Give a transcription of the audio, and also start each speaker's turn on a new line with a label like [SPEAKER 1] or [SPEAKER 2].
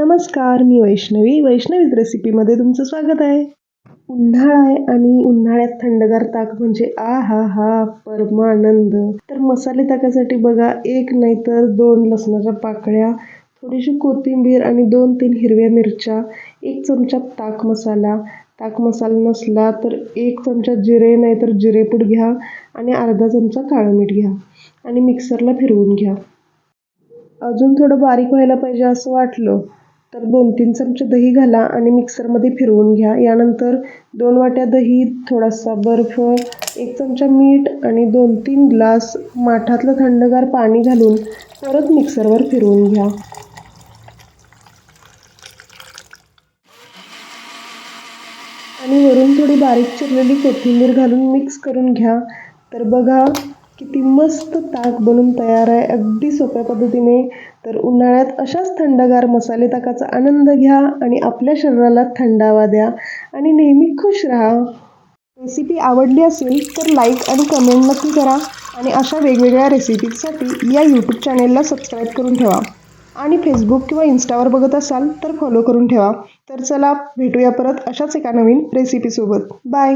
[SPEAKER 1] नमस्कार मी वैष्णवी. वैष्णवीज रेसिपीमध्ये तुमचं स्वागत आहे. उन्हाळा आहे आणि उन्हाळ्यात थंडगार ताक म्हणजे आ हा हा परमानंद. तर मसाले ताकासाठी बघा एक नाही तर दोन लसणाच्या पाकळ्या थोडीशी कोथिंबीर आणि दोन तीन हिरव्या मिरच्या एक चमचा ताक मसाला. ताक मसाला नसला तर एक चमचा जिरे नाही तर जिरेपूड घ्या आणि अर्धा चमचा काळं मीठ घ्या आणि मिक्सरला फिरवून घ्या. अजून थोडं बारीक व्हायला पाहिजे असं वाटलं तर दोन तीन चमचे दही घाला आणि मिक्सरमध्ये फिरवून घ्या. यानंतर दोन वाट्या दही थोडासा बर्फ एक चमचा मीठ आणि दोन तीन ग्लास माठातलं थंडगार पाणी घालून परत मिक्सरवर फिरवून घ्या. आणि वरून थोडी बारीक चिरलेली कोथिंबीर घालून मिक्स करून घ्या. तर बघा किती मस्त ताक बनून तयार आहे. अगदी सोप्या पद्धतीने. तर उन्हाळ्यात अशाच थंडगार मसाले ताकाचा आनंद घ्या आणि आपल्या शरीराला थंडावा द्या. आणि नेहमी खुश राहा. रेसिपी आवडली असेल तर लाईक आणि कमेंट नक्की करा. आणि अशा वेगवेगळ्या रेसिपीजसाठी या यूट्यूब चॅनेलला सबस्क्राईब करून ठेवा. आणि फेसबुक किंवा इन्स्टावर बघत असाल तर फॉलो करून ठेवा. तर चला भेटूया परत अशाच एका नवीन रेसिपीसोबत बाय